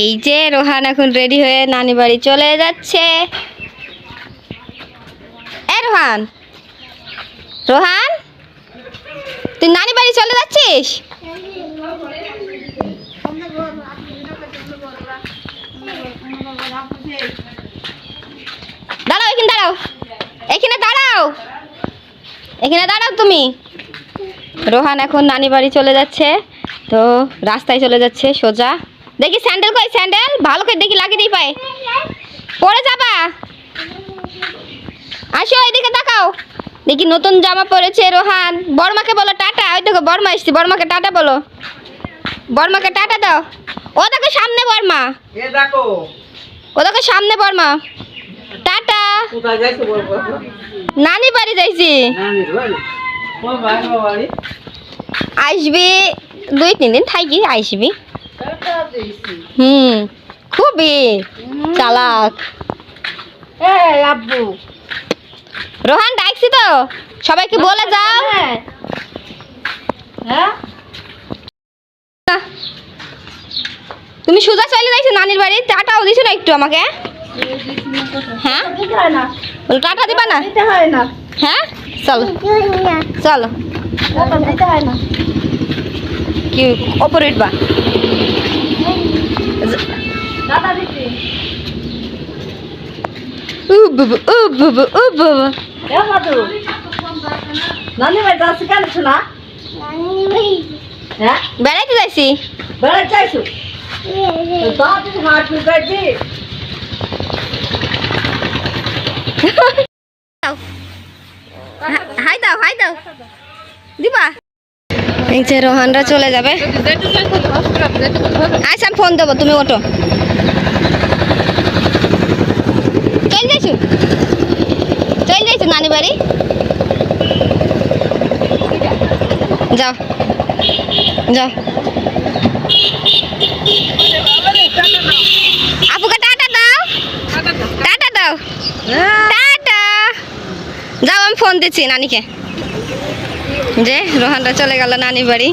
এই যে রোহান এখন রেডি হয়ে নানি বাড়ি চলে যাচ্ছে। এ রোহান। রোহান? তুই নানি বাড়ি চলে যাচ্ছিস? দাঁড়াও এখানে দাঁড়াও। এখানে দাঁড়াও। এখানে দাঁড়াও তুমি। রোহান এখন নানি বাড়ি চলে যাচ্ছে তো রাস্তায় চলে যাচ্ছে সোজা। দেখি স্যান্ডেল কই? স্যান্ডেল? ভালো করে দেখি লাগিয়ে দিই পায়ে। পরে যাবা। আসো এদিকে তাকাও। দেখি নতুন জামা পরেছে রোহান। বর্মাকে বলো টাটা। ওই দেখো বর্মা এসছি। বর্মাকে টাটা বলো। বর্মাকে টাটা দাও। ও দেখো সামনে বর্মা। এ দেখো। ও দেখো সামনে বর্মা টাটা কোথায় যাইছো বল বল নানি বাড়ি যাইছি। আসবি দুই তিন দিন থাকি আসবি। হুম খুবই চালাক। রোহান ডাকছি তো। সবাইকে বলে যাও। হ্যাঁ? তুমি সোজা চলে যাইছো নানির বাড়ি? টাটাও দিছো না একটু আমাকে? হ্যাঁ? হয় বলো টাটা দিবা না? হয় না। হ্যাঁ? চলো। চলো। টাকা দিতে হয় না? কি ওপরে উঠবা টাকা দিতে উ বাবা উ বাবা উ বাবা এ মাদু নানি ভাই যাচ্ছি কেন শোনা হ্যাঁ বেড়াইতে যাইছি বেড়াই চাইছো দাও তুমি হাট লুকাইছি দাও হা- হাই দাও হাই দাও। দিবা? এই যে রোহানরা চলে যাবে। আচ্ছা আমি ফোন দেবো, তুমি ওটো চল যাইছো? চল যাইছো নানি বাড়ি? যাও যাও। ফোন দিচ্ছি নানিকে। যে রোহানরা চলে গেল নানি বাড়ি।